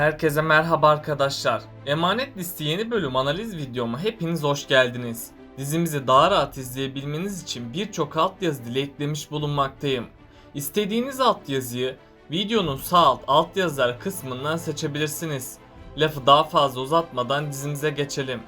Herkese merhaba arkadaşlar. Emanet Listi yeni bölüm analiz videoma hepiniz hoş geldiniz. Dizimizi daha rahat izleyebilmeniz için birçok altyazı dili eklemiş bulunmaktayım. İstediğiniz altyazıyı videonun sağ alt altyazılar kısmından seçebilirsiniz. Lafı daha fazla uzatmadan dizimize geçelim.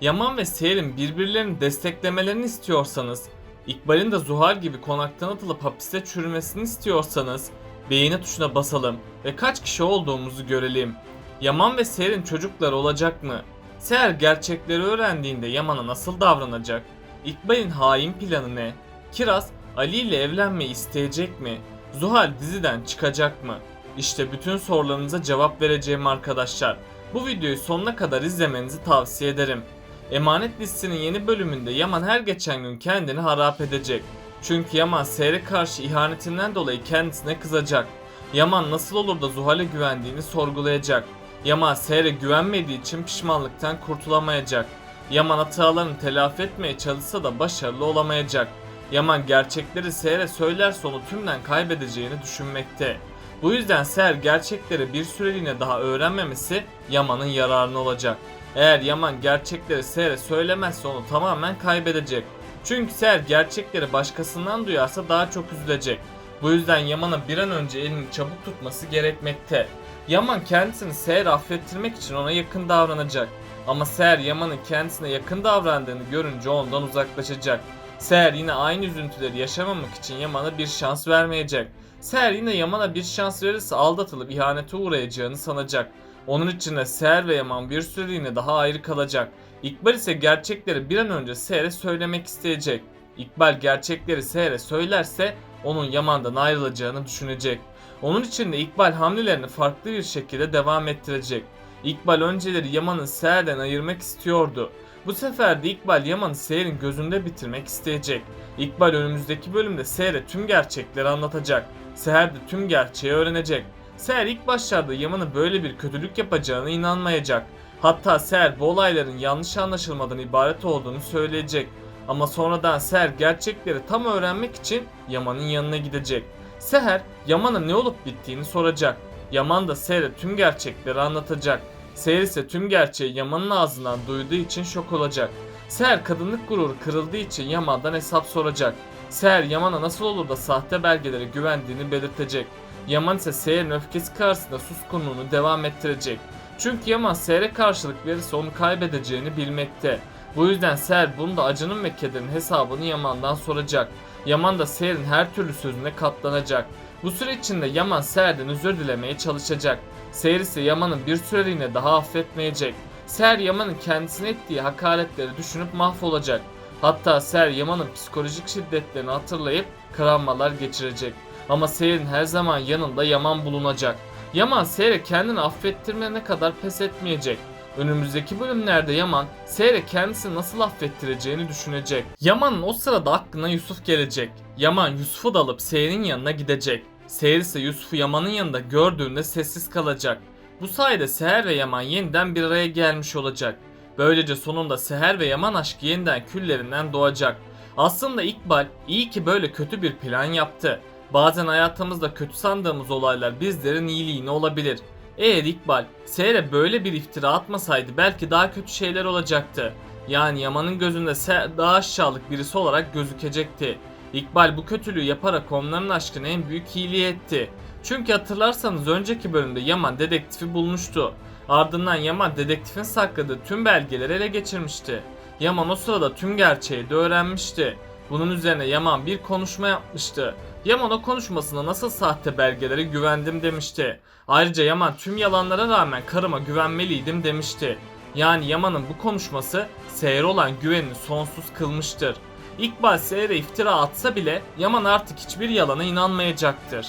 Yaman ve Seher'in birbirlerini desteklemelerini istiyorsanız, İkbal'in de Zuhal gibi konaktan atılıp hapiste çürümesini istiyorsanız beğeni tuşuna basalım ve kaç kişi olduğumuzu görelim. Yaman ve Seher'in çocukları olacak mı? Seher gerçekleri öğrendiğinde Yaman'a nasıl davranacak? İkbal'in hain planı ne? Kiraz Ali ile evlenmeyi isteyecek mi? Zuhal diziden çıkacak mı? İşte bütün sorularınıza cevap vereceğim arkadaşlar. Bu videoyu sonuna kadar izlemenizi tavsiye ederim. Emanet listinin yeni bölümünde Yaman her geçen gün kendini harap edecek. Çünkü Yaman Seher'e karşı ihanetinden dolayı kendisine kızacak. Yaman nasıl olur da Zuhal'e güvendiğini sorgulayacak. Yaman Seher'e güvenmediği için pişmanlıktan kurtulamayacak. Yaman hatalarını telafi etmeye çalışsa da başarılı olamayacak. Yaman gerçekleri Seher'e söylerse onu tümden kaybedeceğini düşünmekte. Bu yüzden Seher gerçekleri bir süreliğine daha öğrenmemesi Yaman'ın yararına olacak. Eğer Yaman gerçekleri Seher'e söylemezse onu tamamen kaybedecek. Çünkü Seher gerçekleri başkasından duyarsa daha çok üzülecek. Bu yüzden Yaman'a bir an önce elini çabuk tutması gerekmekte. Yaman kendisini Seher'e affettirmek için ona yakın davranacak. Ama Seher Yaman'ın kendisine yakın davrandığını görünce ondan uzaklaşacak. Seher yine aynı üzüntüleri yaşamamak için Yaman'a bir şans vermeyecek. Seher yine Yaman'a bir şans verirse aldatılıp ihanete uğrayacağını sanacak. Onun için de Seher ve Yaman bir süreliğine daha ayrı kalacak. İkbal ise gerçekleri bir an önce Seher'e söylemek isteyecek. İkbal gerçekleri Seher'e söylerse onun Yaman'dan ayrılacağını düşünecek. Onun için de İkbal hamlelerini farklı bir şekilde devam ettirecek. İkbal önceleri Yaman'ı Seher'den ayırmak istiyordu. Bu sefer de İkbal Yaman'ı Seher'in gözünde bitirmek isteyecek. İkbal önümüzdeki bölümde Seher'e tüm gerçekleri anlatacak. Seher de tüm gerçeği öğrenecek. Seher ilk başlarda Yaman'ın böyle bir kötülük yapacağına inanmayacak. Hatta Seher bu olayların yanlış anlaşılmadan ibaret olduğunu söyleyecek. Ama sonradan Seher gerçekleri tam öğrenmek için Yaman'ın yanına gidecek. Seher Yaman'a ne olup bittiğini soracak. Yaman da Seher'e tüm gerçekleri anlatacak. Seher ise tüm gerçeği Yaman'ın ağzından duyduğu için şok olacak. Seher kadınlık gururu kırıldığı için Yaman'dan hesap soracak. Seher Yaman'a nasıl olur da sahte belgelere güvendiğini belirtecek. Yaman ise Seher'in öfkesi karşısında suskunluğunu devam ettirecek. Çünkü Yaman Seher'e karşılık verirse onu kaybedeceğini bilmekte. Bu yüzden Seher bunda acının ve kederin hesabını Yaman'dan soracak. Yaman da Seher'in her türlü sözüne katlanacak. Bu süre içinde Yaman Seher'den özür dilemeye çalışacak. Seher ise Yaman'ın bir süreliğine daha affetmeyecek. Seher Yaman'ın kendisine ettiği hakaretleri düşünüp mahvolacak. Hatta Seher Yaman'ın psikolojik şiddetlerini hatırlayıp kıranmalar geçirecek. Ama Seher'in her zaman yanında Yaman bulunacak. Yaman Seher'e kendini affettirmene kadar pes etmeyecek. Önümüzdeki bölümlerde Yaman Seher'e kendisini nasıl affettireceğini düşünecek. Yaman'ın o sırada aklına Yusuf gelecek. Yaman Yusuf'u da alıp Seher'in yanına gidecek. Seher ise Yusuf'u Yaman'ın yanında gördüğünde sessiz kalacak. Bu sayede Seher ve Yaman yeniden bir araya gelmiş olacak. Böylece sonunda Seher ve Yaman aşkı yeniden küllerinden doğacak. Aslında İkbal iyi ki böyle kötü bir plan yaptı. Bazen hayatımızda kötü sandığımız olaylar bizlerin iyiliğine olabilir. Eğer İkbal Seher'e böyle bir iftira atmasaydı belki daha kötü şeyler olacaktı. Yani Yaman'ın gözünde Seher daha aşağılık birisi olarak gözükecekti. İkbal bu kötülüğü yaparak onların aşkına en büyük iyiliği etti. Çünkü hatırlarsanız önceki bölümde Yaman dedektifi bulmuştu. Ardından Yaman dedektifin sakladığı tüm belgeleri ele geçirmişti. Yaman o sırada tüm gerçeği de öğrenmişti. Bunun üzerine Yaman bir konuşma yapmıştı. Yaman o konuşmasında nasıl sahte belgelere güvendim demişti. Ayrıca Yaman tüm yalanlara rağmen karıma güvenmeliydim demişti. Yani Yaman'ın bu konuşması Seher'e olan güvenini sonsuz kılmıştır. İkbal Seher'e iftira atsa bile Yaman artık hiçbir yalana inanmayacaktır.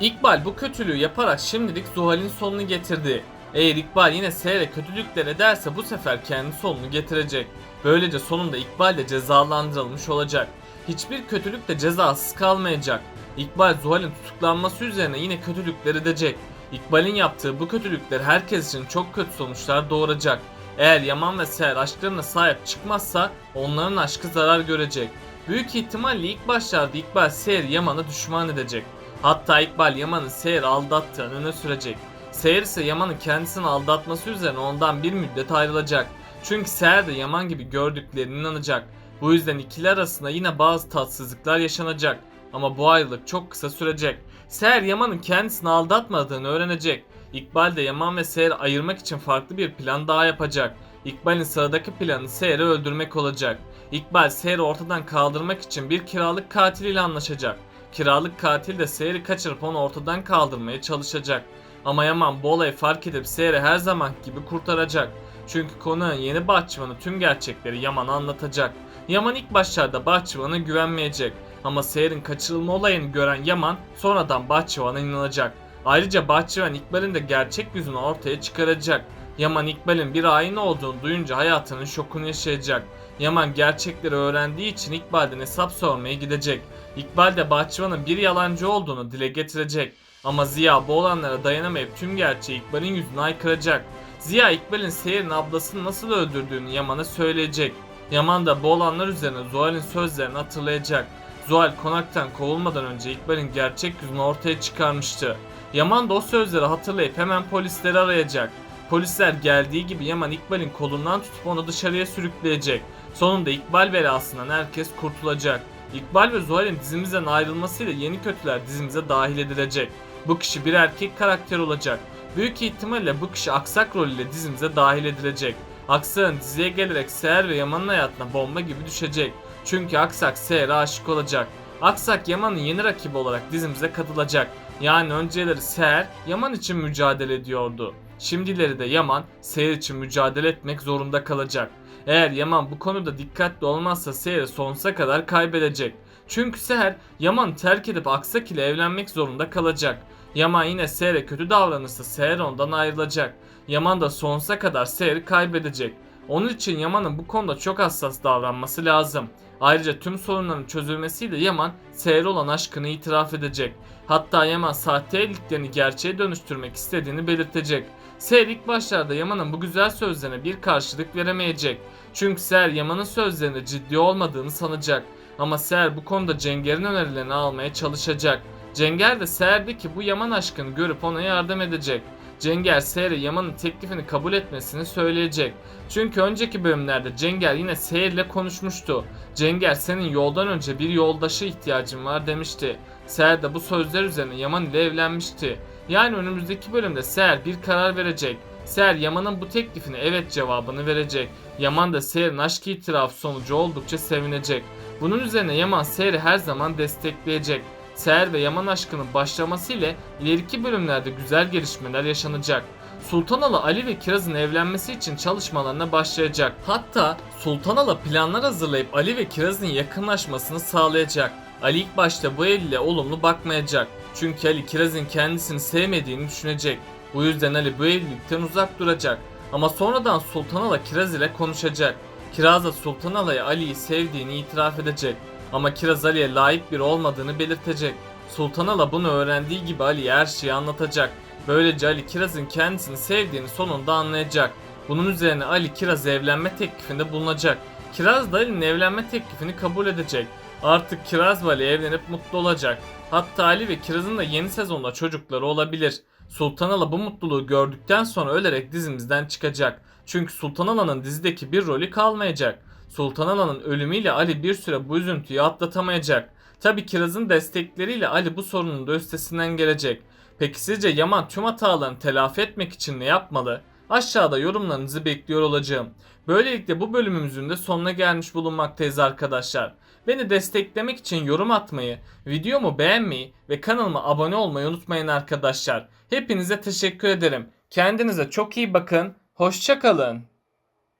İkbal bu kötülüğü yaparak şimdilik Zuhal'in sonunu getirdi. Eğer İkbal yine Seher'e kötülükler ederse bu sefer kendi sonunu getirecek. Böylece sonunda İkbal de cezalandırılmış olacak. Hiçbir kötülük de cezasız kalmayacak. İkbal Zuhal'in tutuklanması üzerine yine kötülükler edecek. İkbal'in yaptığı bu kötülükler herkes için çok kötü sonuçlar doğuracak. Eğer Yaman ve Seher aşklarına sahip çıkmazsa onların aşkı zarar görecek. Büyük ihtimalle ilk başlarda İkbal Seher Yaman'ı düşman edecek. Hatta İkbal Yaman'ı Seher aldattığını öne sürecek. Seher ise Yaman'ın kendisini aldatması üzerine ondan bir müddet ayrılacak. Çünkü Seher de Yaman gibi gördüklerine inanacak. Bu yüzden ikili arasında yine bazı tatsızlıklar yaşanacak. Ama bu ayrılık çok kısa sürecek. Seher Yaman'ın kendisini aldatmadığını öğrenecek. İkbal de Yaman ve Seher'i ayırmak için farklı bir plan daha yapacak. İkbal'in sıradaki planı Seher'i öldürmek olacak. İkbal Seher'i ortadan kaldırmak için bir kiralık katiliyle anlaşacak. Kiralık katil de Seher'i kaçırıp onu ortadan kaldırmaya çalışacak. Ama Yaman bu olayı fark edip Seher'i her zaman gibi kurtaracak. Çünkü konunun yeni bahçıvanı tüm gerçekleri Yaman'a anlatacak. Yaman ilk başlarda bahçıvana güvenmeyecek. Ama Seher'in kaçırılma olayını gören Yaman sonradan bahçıvana inanacak. Ayrıca bahçıvan İkbal'in de gerçek yüzünü ortaya çıkaracak. Yaman İkbal'in bir hain olduğunu duyunca hayatının şokunu yaşayacak. Yaman gerçekleri öğrendiği için İkbal'den hesap sormaya gidecek. İkbal de bahçıvanın bir yalancı olduğunu dile getirecek. Ama Ziya bu olanlara dayanamayıp tüm gerçeği İkbal'in yüzüne aykıracak. Ziya İkbal'in Seher'in ablasını nasıl öldürdüğünü Yaman'a söyleyecek. Yaman da bu olanlar üzerine Zuhal'in sözlerini hatırlayacak. Zuhal konaktan kovulmadan önce İkbal'in gerçek yüzünü ortaya çıkarmıştı. Yaman da o sözleri hatırlayıp hemen polisleri arayacak. Polisler geldiği gibi Yaman İkbal'in kolundan tutup onu dışarıya sürükleyecek. Sonunda İkbal belasından herkes kurtulacak. İkbal ve Zuhal'in dizimizden ayrılmasıyla yeni kötüler dizimize dahil edilecek. Bu kişi bir erkek karakter olacak. Büyük ihtimalle bu kişi Aksak rolüyle dizimize dahil edilecek. Aksak'ın diziye gelerek Seher ve Yaman'ın hayatına bomba gibi düşecek. Çünkü Aksak Seher'e aşık olacak. Aksak Yaman'ın yeni rakibi olarak dizimize katılacak. Yani önceleri Seher Yaman için mücadele ediyordu. Şimdileri de Yaman Seher için mücadele etmek zorunda kalacak. Eğer Yaman bu konuda dikkatli olmazsa Seher'i sonsuza kadar kaybedecek. Çünkü Seher Yaman'ı terk edip Aksak ile evlenmek zorunda kalacak. Yaman yine Seher'e kötü davranırsa Seher ondan ayrılacak. Yaman da sonsuza kadar Seher'i kaybedecek. Onun için Yaman'ın bu konuda çok hassas davranması lazım. Ayrıca tüm sorunların çözülmesiyle Yaman Seher'e olan aşkını itiraf edecek. Hatta Yaman sahte evliliklerini gerçeğe dönüştürmek istediğini belirtecek. Seher ilk başlarda Yaman'ın bu güzel sözlerine bir karşılık veremeyecek. Çünkü Seher Yaman'ın sözlerinde ciddi olmadığını sanacak. Ama Seher bu konuda Cenger'in önerilerini almaya çalışacak. Cenger de Seher'deki bu Yaman aşkını görüp ona yardım edecek. Cenger Seher'e Yaman'ın teklifini kabul etmesini söyleyecek. Çünkü önceki bölümlerde Cenger yine Seher'le konuşmuştu. Cenger senin yoldan önce bir yoldaşı ihtiyacın var demişti. Seher de bu sözler üzerine Yaman ile evlenmişti. Yani önümüzdeki bölümde Seher bir karar verecek. Seher Yaman'ın bu teklifine evet cevabını verecek. Yaman da Seher'in aşk itirafı sonucu oldukça sevinecek. Bunun üzerine Yaman Seher'i her zaman destekleyecek. Seher ve Yaman aşkının başlaması ile ileriki bölümlerde güzel gelişmeler yaşanacak. Sultanalı Ali ve Kiraz'ın evlenmesi için çalışmalarına başlayacak. Hatta Sultanalı planlar hazırlayıp Ali ve Kiraz'ın yakınlaşmasını sağlayacak. Ali ilk başta bu evliliğe olumlu bakmayacak. Çünkü Ali Kiraz'ın kendisini sevmediğini düşünecek. Bu yüzden Ali bu evlilikten uzak duracak. Ama sonradan Sultanala Kiraz ile konuşacak. Kiraz da Sultanala'ya Ali'yi sevdiğini itiraf edecek. Ama Kiraz Ali'ye layık biri olmadığını belirtecek. Sultanala bunu öğrendiği gibi Ali'ye her şeyi anlatacak. Böylece Ali Kiraz'ın kendisini sevdiğini sonunda anlayacak. Bunun üzerine Ali Kiraz'a evlenme teklifinde bulunacak. Kiraz da Ali'nin evlenme teklifini kabul edecek. Artık Kiraz ve Ali evlenip mutlu olacak. Hatta Ali ve Kiraz'ın da yeni sezonda çocukları olabilir. Sultanala bu mutluluğu gördükten sonra ölerek dizimizden çıkacak. Çünkü Sultanala'nın dizideki bir rolü kalmayacak. Sultanala'nın ölümüyle Ali bir süre bu üzüntüyü atlatamayacak. Tabi Kiraz'ın destekleriyle Ali bu sorunun da üstesinden gelecek. Peki sizce Yaman tüm hatalarını telafi etmek için ne yapmalı? Aşağıda yorumlarınızı bekliyor olacağım. Böylelikle bu bölümümüzün de sonuna gelmiş bulunmaktayız arkadaşlar. Beni desteklemek için yorum atmayı, videomu beğenmeyi ve kanalıma abone olmayı unutmayın arkadaşlar. Hepinize teşekkür ederim. Kendinize çok iyi bakın. Hoşçakalın.